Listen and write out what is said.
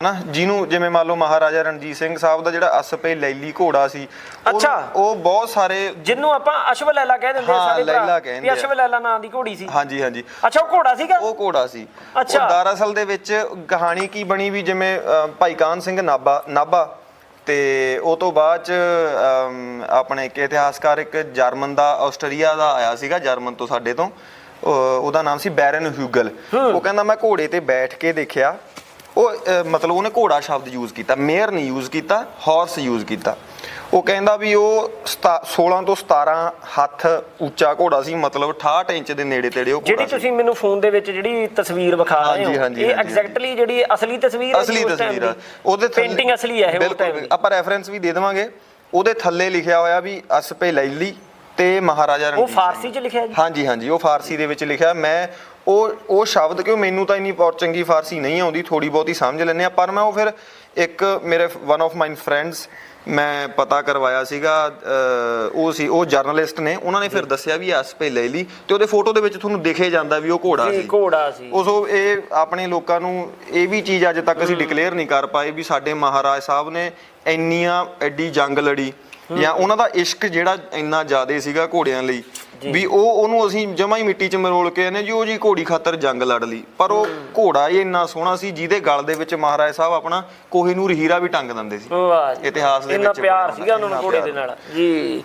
ਨਾ ਜਿਹਨੂੰ ਜਿਵੇਂ ਮੰਨ ਲਓ ਮਹਾਰਾਜਾ ਰਣਜੀਤ ਸਿੰਘ ਸਾਹਿਬ ਦਾ ਜਿਹੜਾ ਅਸਪੇ ਲੈਲੀ ਘੋੜਾ ਸੀ ਉਹ- ਅੱਛਾ। ਉਹ ਬਹੁਤ ਸਾਰੇ ਜਿੰਨੂੰ ਆਪਾਂ ਅਸ਼ਵ ਲੈਲਾ ਕਹਿ ਦਿੰਦੇ ਆ ਹਾਂ, ਸਾਡੇ ਭਰਾ ਲੈਲਾ ਕਹਿੰਦੇ ਵੀ ਆ। ਅਸ਼ਵ ਲੈਲਾ ਨਾਂ ਦੀ ਘੋੜੀ ਸੀ। ਹਾਂਜੀ ਹਾਂਜੀ। ਅੱਛਾ ਉਹ ਘੋੜਾ ਸੀਗਾ? ਉਹ ਘੋੜਾ ਸੀ। ਅੱਛਾ। ਉਹ ਦਰਅਸਲ ਦੇ ਵਿੱਚ ਕਹਾਣੀ ਕੀ ਬਣੀ ਵੀ ਜਿਵੇਂ ਅ, ਭਾਈ ਕਾਨ ਸਿੰਘ ਨਾਭਾ ਨਾਭਾ ਤੇ ਉਹ ਤੋਂ ਬਾਅਦ ਚ ਅਮ, ਆਪਣੇ ਇੱਕ ਇਤਿਹਾਸਕਾਰ ਇੱਕ ਜਰਮਨ ਦਾ ਆਸਟਰੀਆ ਦਾ ਆਇਆ ਸੀਗਾ ਜਰਮਨ ਤੋਂ ਸਾਡੇ ਤੋਂ। ਉਹ- ਉਹਦਾ ਨਾਮ ਸੀ ਬੈਰਨ ਹਿਊਗਲ। ਉਹ ਕਹਿੰਦਾ ਮੈਂ ਘੋੜੇ ਤੇ ਬੈਠ ਕੇ ਦੇਖਿਆ ਉਹ ਮਤਲਬ ਉਹਨੇ ਘੋੜਾ ਸ਼ਬਦ ਯੂਜ਼ ਕੀਤਾ ਮੇਅਰ ਨਹੀਂ ਯੂਜ਼ ਕੀਤਾ ਹਾਰਸ ਯੂਜ਼ ਕੀਤਾ। ਉਹ ਕਹਿੰਦਾ ਵੀ ਉਹ ਸਤਾ- 16 ਤੋਂ 17 ਹੱਥ ਉੱਚਾ ਘੋੜਾ ਸੀ ਮਤਲਬ 68 ਇੰਚ ਦੇ ਨੇੜੇ ਤੇੜੇ ਉਹ ਜਿਹੜੀ ਤੁਸੀਂ ਮੈਨੂੰ ਫੋਨ ਦੇ ਵਿੱਚ ਜਿਹੜੀ ਤਸਵੀਰ ਵਿਖਾ ਰਹੇ ਹੋ ਇਹ ਐਗਜ਼ੈਕਟਲੀ ਜਿਹੜੀ ਅਸਲੀ ਤਸਵੀਰ ਹੈ ਅਸਲੀ ਤਸਵੀਰ ਦੀ? ਉਹਦੇ ਪੇਂਟਿੰਗ ਅਸਲੀ ਹੈ ਇਹ time ਦੀ। ਆਪਾਂ ਰੈਫਰੈਂਸ ਵੀ ਦੇ ਦੇਵਾਂਗੇ। ਉਹਦੇ ਥੱਲੇ ਲਿਖਿਆ ਹੋਇਆ ਵੀ ਅਸਪੇ ਲੈਲੀ ਤੇ ਮਹਾਰਾਜਾ ਉਹ ਰਣਜੀਤ ਫਾਰਸੀ ਸਿੰਘ। ਚ ਲਿਖਿਆ ਜੀ? ਹਾਂਜੀ ਹਾਂਜੀ ਉਹ ਫਾਰਸੀ ਦੇ ਵਿੱਚ ਲਿਖਿਆ। ਮੈਂ ਉਹ ਉਹ ਸ਼ਬਦ ਕਿਉਂ ਮੈਨੂੰ ਤਾਂ ਇੰਨੀ ਬਹੁਤ ਚੰਗੀ ਫਾਰਸੀ ਨਹੀਂ ਆਉਂਦੀ ਥੋੜੀ ਬਹੁਤੀ ਸਮਝ ਲੈਂਦੇ ਆ ਪਰ ਮੈਂ ਉਹ ਫਿਰ ਇੱਕ ਮੇਰੇ ਵਨ ਆਫ ਮਾਈਨ ਫਰੈਂਡਸ ਮੈਂ ਪਤਾ ਕਰਵਾਇਆ ਸੀਗਾ ਉਹ ਸੀ ਉਹ ਜਰਨਲਿਸਟ ਨੇ ਉਹਨਾਂ ਨੇ ਫਿਰ ਦੱਸਿਆ ਵੀ ਇਹ ਅਸਪੇ ਲੈਲੀ ਤੇ ਉਹਦੇ ਫੋਟੋ ਦੇ ਵਿੱਚ ਤੁਹਾਨੂੰ ਦਿਖੇ ਜਾਂਦਾ ਵੀ ਉਹ ਘੋੜਾ ਜੀ ਸੀ। ਘੋੜਾ ਸੀ। ਉਹ ਸੋ ਇਹ ਆਪਣੇ ਲੋਕਾਂ ਨੂੰ ਇਹ ਵੀ ਚੀਜ਼ ਅੱਜ ਤੱਕ ਅਸੀਂ ਡਿਕਲੇਅਰ ਨਹੀਂ ਕਰ ਪਾਏ ਵੀ ਸਾਡੇ ਮਹਾਰਾਜ ਸਾਹਿਬ ਨੇ ਇੰਨੀਆਂ ਐਡੀ ਜੰਗ ਲੜੀ ਜਾਂ ਉਹਨਾਂ ਦਾ ਇਸ਼ਕ ਜਿਹੜਾ ਇੰਨਾ ਜ਼ਿਆਦੇ ਸੀਗਾ ਘੋੜਿਆਂ ਲਈ ਵੀ ਉਹ ਉਹਨੂੰ ਅਸੀਂ ਜਮਾ ਹੀ ਮਿੱਟੀ 'ਚ ਮਰੋਲ ਕੇ ਨੇ ਜੀ ਉਹ ਜੀ ਘੋੜੀ ਖਾਤਰ ਜੰਗ ਲੜ ਲਈ। ਪਰ ਉਹ ਘੋੜਾ ਹੀ ਇੰਨਾ ਸੋਹਣਾ ਸੀ ਜਿਹਦੇ ਗਲ ਦੇ ਵਿੱਚ ਮਹਾਰਾਜ ਸਾਹਿਬ ਆਪਣਾ ਕੋਹੀਨੂਰ ਹੀਰਾ ਵੀ ਟੰਗ ਦਿੰਦੇ ਸੀ। ਵਾਹ ਜੀ ਇਤਿਹਾਸ ਦੇ ਇੰਨਾ ਵਿੱਚ ਪਿਆਰ ਬਣਿਆ ਸੀਗਾ ਉਹਨਾਂ ਨੂੰ ਇੰਨਾ ਘੋੜੇ ਦੇ ਪਿਆਰ। ਨਾਲ। ਜੀ।